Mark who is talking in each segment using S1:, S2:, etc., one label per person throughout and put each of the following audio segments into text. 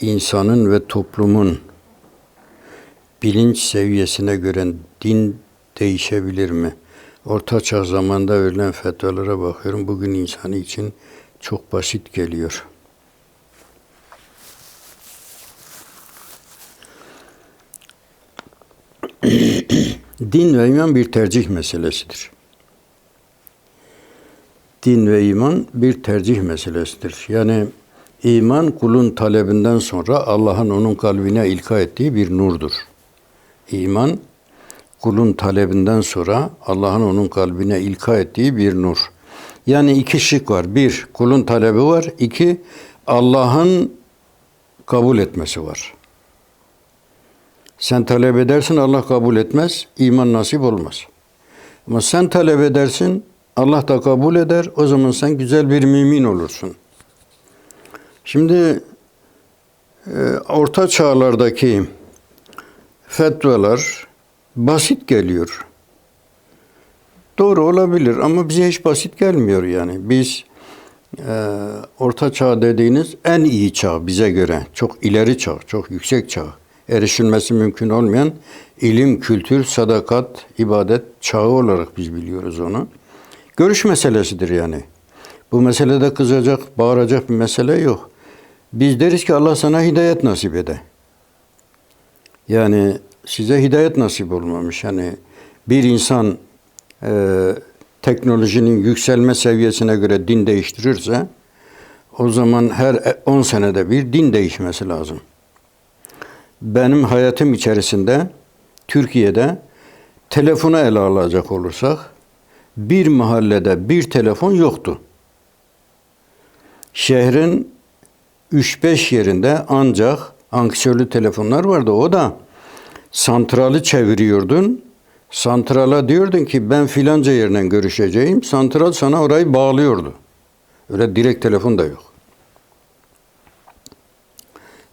S1: insanın ve toplumun bilinç seviyesine göre din değişebilir mi? Orta Çağ zamanında verilen fetvalara bakıyorum. Bugün insanı için çok basit geliyor. Din ve iman bir tercih meselesidir. Din ve iman bir tercih meselesidir. Yani iman kulun talebinden sonra Allah'ın onun kalbine ilka ettiği bir nurdur. İman kulun talebinden sonra Allah'ın onun kalbine ilka ettiği bir nur. Yani iki şık var. Bir, kulun talebi var. İki, Allah'ın kabul etmesi var. Sen talep edersin Allah kabul etmez, iman nasip olmaz. Ama sen talep edersin, Allah da kabul eder, o zaman sen güzel bir mümin olursun. Şimdi e, orta çağlardaki fetvalar basit geliyor. Doğru olabilir ama bize hiç basit gelmiyor yani. Biz e, orta çağ dediğiniz en iyi çağ bize göre. Çok ileri çağ, çok yüksek çağ. Erişilmesi mümkün olmayan ilim, kültür, sadakat, ibadet çağı olarak biz biliyoruz onu. Görüş meselesidir yani. Bu meselede kızacak, bağıracak bir mesele yok. Biz deriz ki Allah sana hidayet nasip ede. Yani size hidayet nasip olmamış. Yani bir insan e, teknolojinin yükselme seviyesine göre din değiştirirse o zaman her 10 senede bir din değişmesi lazım. Benim hayatım içerisinde Türkiye'de telefonu ele alacak olursak bir mahallede bir telefon yoktu. Şehrin 3-5 yerinde ancak anksiyonlu telefonlar vardı. O da santralı çeviriyordun. Santrala diyordun ki ben filanca yerden görüşeceğim. Santral sana orayı bağlıyordu. Öyle direkt telefon da yok.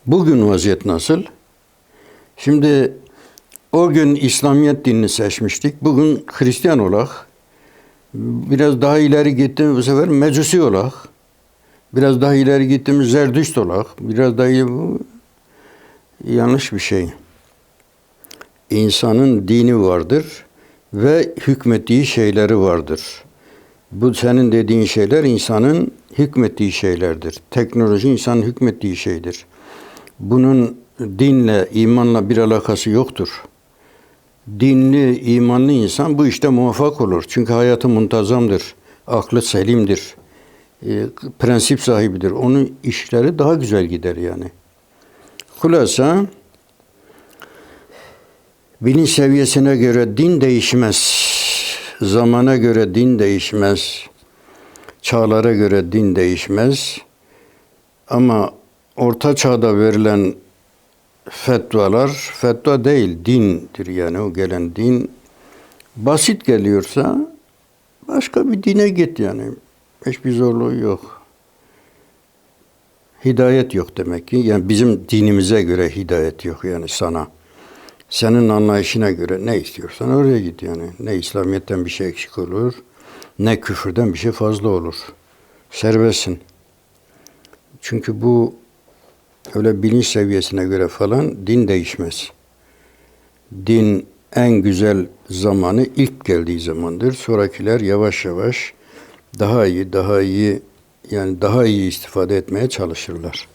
S1: Bugün vaziyet nasıl? Şimdi o gün İslamiyet dinini seçmiştik. Bugün Hristiyan olarak biraz daha ileri gittim bu sefer Mecusi olarak biraz daha ileri gittim Zerdüşt olarak biraz daha iyi bu yanlış bir şey. İnsanın dini vardır ve hükmettiği şeyleri vardır. Bu senin dediğin şeyler insanın hükmettiği şeylerdir. Teknoloji insanın hükmettiği şeydir. Bunun dinle, imanla bir alakası yoktur. Dinli, imanlı insan bu işte muvaffak olur. Çünkü hayatı muntazamdır, aklı selimdir, e, prensip sahibidir. Onun işleri daha güzel gider yani. Hulasa, bilinç seviyesine göre din değişmez. Zamana göre din değişmez. Çağlara göre din değişmez. Ama orta çağda verilen fetvalar fetva değil dindir yani o gelen din basit geliyorsa başka bir dine git yani hiçbir zorluğu yok. Hidayet yok demek ki. Yani bizim dinimize göre hidayet yok yani sana. Senin anlayışına göre ne istiyorsan oraya git yani. Ne İslamiyet'ten bir şey eksik olur, ne küfürden bir şey fazla olur. Serbestsin. Çünkü bu öyle bilinç seviyesine göre falan din değişmez. Din en güzel zamanı ilk geldiği zamandır. Sonrakiler yavaş yavaş daha iyi, daha iyi yani daha iyi istifade etmeye çalışırlar.